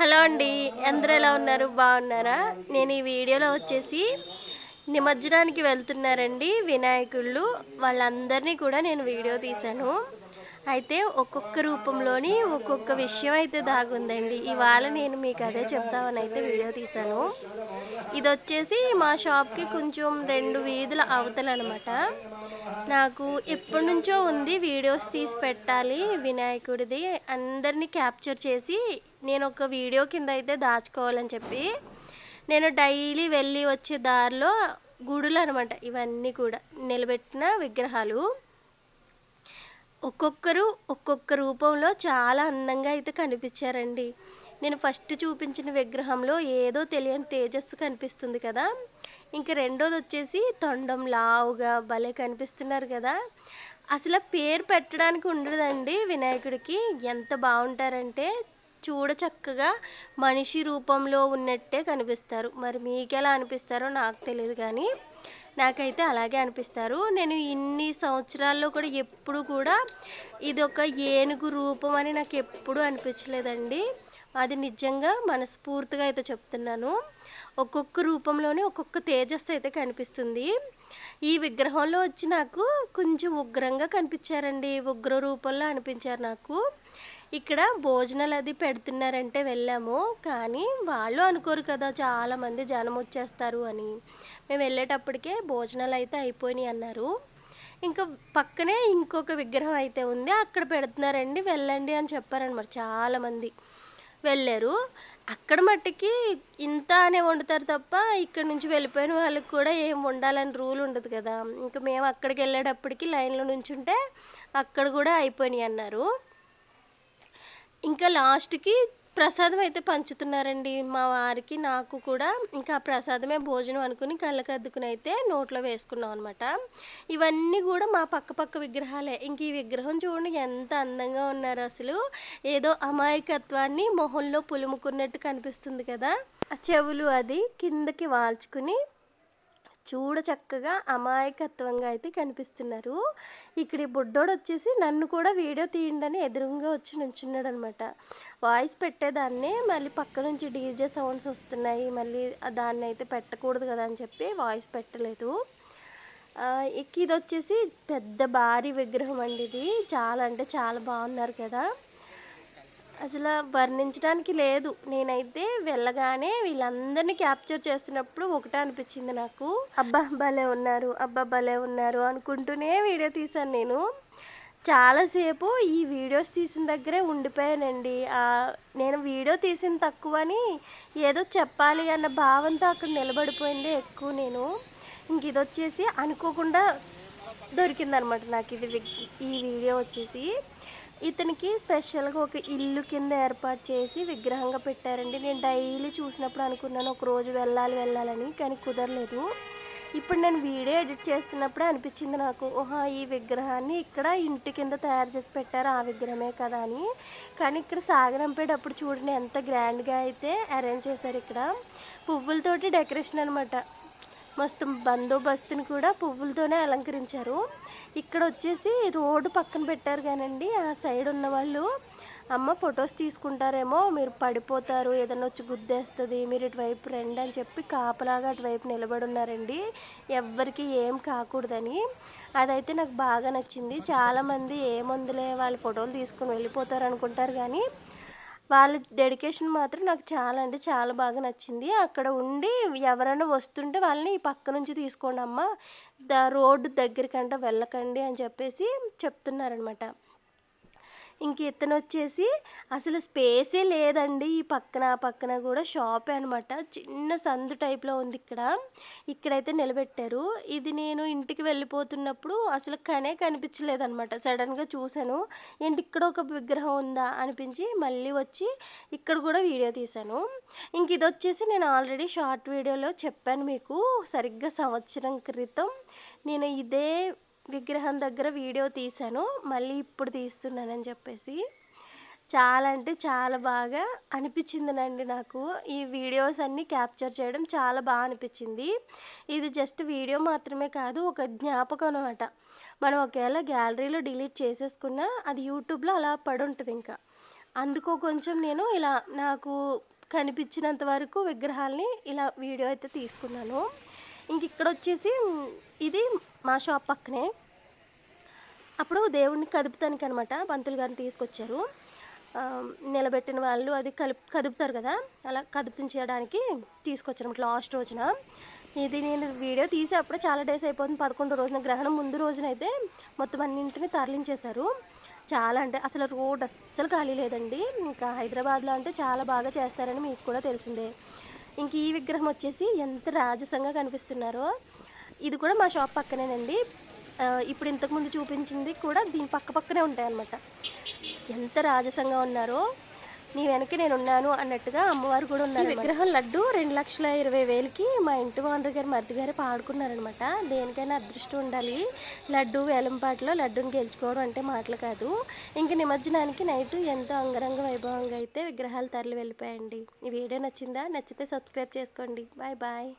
Hello అండి అందరూ ఎలా ఉన్నారు? బాగున్నారా? నేను ఈ వీడియోలో వచ్చేసి నిమజ్జనానికి వెళ్తున్నారండి వినాయకుళ్ళు. వాళ్ళందరినీ కూడా నేను వీడియో తీశాను. అయితే ఒక్కొక్క రూపంలోని ఒక్కొక్క విషయం అయితే దాగుందండి. ఇవాళ నేను మీకు అదే చెప్తామని అయితే వీడియో తీశాను. ఇది వచ్చేసి మా షాప్కి కొంచెం రెండు వీధుల అవతలనమాట. నాకు ఎప్పటి నుంచో ఉంది వీడియోస్ తీసి పెట్టాలి వినాయకుడిది. అందరినీ క్యాప్చర్ చేసి నేను ఒక వీడియో కింద అయితే దాచుకోవాలని చెప్పి నేను డైలీ వెళ్ళి వచ్చే దారిలో గుడులు అనమాట ఇవన్నీ కూడా నిలబెట్టిన విగ్రహాలు. ఒక్కొక్కరు ఒక్కొక్క రూపంలో చాలా అందంగా అయితే కనిపించారండి. నేను ఫస్ట్ చూపించిన విగ్రహంలో ఏదో తెలియని తేజస్సు కనిపిస్తుంది కదా. ఇంక రెండోది వచ్చేసి తొండం లావుగా భలే కనిపిస్తున్నారు కదా. అసలు పేరు పెట్టడానికి ఉండదండి వినాయకుడికి. ఎంత బాగుంటారంటే చూడ చక్కగా మనిషి రూపంలో ఉన్నట్టే కనిపిస్తారు. మరి మీకు ఎలా అనిపిస్తారో నాకు తెలియదు కానీ నాకైతే అలాగే అనిపిస్తారు. నేను ఇన్ని సంవత్సరాల్లో కూడా ఎప్పుడు కూడా ఇది ఒక ఏనుగు రూపం అని నాకు ఎప్పుడూ అనిపించలేదండి. అది నిజంగా మనస్ఫూర్తిగా అయితే చెప్తున్నాను. ఒక్కొక్క రూపంలోనే ఒక్కొక్క తేజస్సు అయితే కనిపిస్తుంది. ఈ విగ్రహంలో వచ్చి నాకు కొంచెం ఉగ్రంగా కనిపించారండి. ఉగ్ర రూపంలో అనిపించారు నాకు. ఇక్కడ భోజనాలు అది పెడుతున్నారంటే వెళ్ళాము. కానీ వాళ్ళు అనుకోరు కదా చాలామంది జనం వచ్చేస్తారు అని. మేము వెళ్ళేటప్పటికే భోజనాలు అయితే అయిపోయినాయి అన్నారు. ఇంకా పక్కనే ఇంకొక విగ్రహం అయితే ఉంది. అక్కడ పెడుతున్నారండి. వెళ్ళండి అని చెప్పారనమాట చాలామంది. వెళ్ళారు. అక్కడ మట్టుకి ఇంత అనే వండుతారు తప్ప ఇక్కడ నుంచి వెళ్ళిపోయిన వాళ్ళకి కూడా ఏం వండాలని రూల్ ఉండదు కదా. ఇంకా మేము అక్కడికి వెళ్ళేటప్పటికి లైన్లో నుంచుంటే అక్కడ కూడా అయిపోయినాయి అన్నారు. ఇంకా లాస్ట్కి ప్రసాదం అయితే పంచుతున్నారండి మా వారికి. నాకు కూడా ఇంకా ఆ ప్రసాదమే భోజనం అనుకుని కళ్ళకద్దుకుని అయితే నోట్లో వేసుకున్నాం అనమాట ఇవన్నీ కూడా మా పక్క పక్క విగ్రహాలే. ఇంక ఈ విగ్రహం చూడండి ఎంత అందంగా ఉన్నారు అసలు. ఏదో అమాయకత్వాన్ని మొహంలో పులుముకున్నట్టు కనిపిస్తుంది కదా. ఆ చెవులు అది కిందకి వాల్చుకుని చూడ చక్కగా అమాయకత్వంగా అయితే కనిపిస్తున్నారు. ఇక్కడ ఈ బుడ్డోడు వచ్చేసి నన్ను కూడా వీడియో తీయండి ఎదురుగా వచ్చి నుంచున్నాడు అనమాట వాయిస్ పెట్టేదాన్నే మళ్ళీ పక్క నుంచి డీజే సౌండ్స్ వస్తున్నాయి. మళ్ళీ దాన్ని అయితే పెట్టకూడదు కదా అని చెప్పి వాయిస్ పెట్టలేదు. ఇక ఇది వచ్చేసి పెద్ద భారీ విగ్రహం అండి ఇది. చాలా అంటే చాలా బాగున్నారు కదా. అసలు వర్ణించడానికి లేదు. నేనైతే వెళ్ళగానే వీళ్ళందరినీ క్యాప్చర్ చేస్తున్నప్పుడు ఒకటే అనిపించింది నాకు. అబ్బా భలే ఉన్నారు. అబ్బా భలే ఉన్నారు అనుకుంటూనే వీడియో తీశాను నేను. చాలాసేపు ఈ వీడియోస్ తీసిన దగ్గరే ఉండిపోయానండి. నేను వీడియో తీసిన తక్కువని ఏదో చెప్పాలి అన్న భావంతో అక్కడ నిలబడిపోయిందే ఎక్కువ నేను. ఇంక ఇది వచ్చేసి అనుకోకుండా దొరికిందనమాట నాకు ఇది ఈ వీడియో వచ్చేసి. ఇతనికి స్పెషల్గా ఒక ఇల్లు కింద ఏర్పాటు చేసి విగ్రహంగా పెట్టారండి. నేను డైలీ చూసినప్పుడు అనుకున్నాను ఒక రోజు వెళ్ళాలి వెళ్ళాలని కానీ కుదరలేదు. ఇప్పుడు నేను వీడియో ఎడిట్ చేస్తున్నప్పుడే అనిపించింది నాకు ఓహా ఈ విగ్రహాన్ని ఇక్కడ ఇంటి కింద తయారు చేసి పెట్టారు ఆ విగ్రహమే కదా అని. కానీ ఇక్కడ సాగరంపేటప్పుడు చూడండి ఎంత గ్రాండ్గా అయితే అరేంజ్ చేశారు ఇక్కడ. పువ్వులతోటి డెకరేషన్ అనమాట మస్తు బందోబస్తుని కూడా పువ్వులతోనే అలంకరించారు. ఇక్కడ వచ్చేసి రోడ్డు పక్కన పెట్టారు కానండి. ఆ సైడ్ ఉన్న వాళ్ళు అమ్మ ఫొటోస్ తీసుకుంటారేమో మీరు పడిపోతారు ఏదైనా వచ్చి గుద్దేస్తుంది మీరు ఇటువైపు రండి అని చెప్పి కాపలాగా అటువైపు నిలబడి ఉన్నారండి. ఎవ్వరికి ఏం కాకూడదని. అదైతే నాకు బాగా నచ్చింది. చాలామంది ఏముందిలే వాళ్ళ ఫోటోలు తీసుకుని వెళ్ళిపోతారు అనుకుంటారు కానీ వాళ్ళ డెడికేషన్ మాత్రం నాకు చాలా అంటే చాలా బాగా నచ్చింది. అక్కడ ఉండి ఎవరైనా వస్తుంటే వాళ్ళని ఈ పక్క నుంచి తీసుకోండి అమ్మ ద రోడ్డు దగ్గరికంట వెళ్ళకండి అని చెప్పేసి చెప్తున్నారనమాట. ఇంక ఇతను వచ్చేసి అసలు స్పేసే లేదండి ఈ పక్కన పక్కన కూడా షాపే అనమాట చిన్న సందు టైప్లో ఉంది ఇక్కడ. ఇక్కడైతే నిలబెట్టారు. ఇది నేను ఇంటికి వెళ్ళిపోతున్నప్పుడు అసలు కనే కనిపించలేదనమాట సడన్గా చూశాను. ఏంటి ఇక్కడ ఒక విగ్రహం ఉందా అనిపించి మళ్ళీ వచ్చి ఇక్కడ కూడా వీడియో తీశాను. ఇంక ఇది వచ్చేసి నేను ఆల్రెడీ షార్ట్ వీడియోలో చెప్పాను మీకు. సరిగ్గా సంవత్సరం క్రితం నేను ఇదే విగ్రహం దగ్గర వీడియో తీశాను. మళ్ళీ ఇప్పుడు తీస్తున్నానని చెప్పేసి. చాలా అంటే చాలా బాగా అనిపించిందినండి నాకు. ఈ వీడియోస్ అన్నీ క్యాప్చర్ చేయడం చాలా బాగా అనిపించింది. ఇది జస్ట్ వీడియో మాత్రమే కాదు ఒక జ్ఞాపకం అనమాట మనం ఒకవేళ గ్యాలరీలో డిలీట్ చేసేసుకున్నా అది యూట్యూబ్లో అలా పడి ఉంటుంది ఇంకా. అందుకో కొంచెం నేను ఇలా నాకు కనిపించినంత వరకు విగ్రహాల్ని ఇలా వీడియో అయితే తీసుకున్నాను. ఇంక ఇక్కడ వచ్చేసి ఇది మా షాప్ పక్కనే. అప్పుడు దేవుడిని కదుపుతానికి అనమాట పంతులు గారిని తీసుకొచ్చారు. నిలబెట్టిన వాళ్ళు అది కలుపు కదుపుతారు కదా అలా కదిపించడానికి తీసుకొచ్చారు లాస్ట్ రోజున. ఇది నేను వీడియో తీసేప్పుడు చాలా డేస్ అయిపోతుంది పదకొండు రోజున గ్రహణం ముందు రోజునైతే మొత్తం అన్నింటిని తరలించేశారు. చాలా అంటే అసలు రోడ్ అస్సలు ఖాళీ లేదండి. ఇంకా హైదరాబాద్లో అంటే చాలా బాగా చేస్తారని మీకు కూడా తెలిసిందే. ఇంక ఈ విగ్రహం వచ్చేసి ఎంత రాజసంగా కనిపిస్తున్నారో. ఇది కూడా మా షాప్ పక్కనేనండి. ఇప్పుడు ఇంతకుముందు చూపించింది కూడా దీని పక్క పక్కనే ఉంటాయన్నమాట. ఎంత రాజసంగా ఉన్నారో. నీ వెనక నేను ఉన్నాను అన్నట్టుగా అమ్మవారు కూడా ఉన్నారు విగ్రహం లడ్డు రెండు లక్షల ఇరవై వేలకి మా ఇంటి ఓనర్ గారు మరిది గారే పాడుకున్నారనమాట దేనికైనా అదృష్టం ఉండాలి. లడ్డు వేలంపాటలో లడ్డుని గెలుచుకోవడం అంటే మాటలు కాదు. ఇంక నిమజ్జనానికి నైట్ ఎంతో అంగరంగ వైభవంగా అయితే విగ్రహాలు తరలి వెళ్ళిపోయాయండి. ఈ వీడియో నచ్చిందా? నచ్చితే సబ్స్క్రైబ్ చేసుకోండి. Bye bye.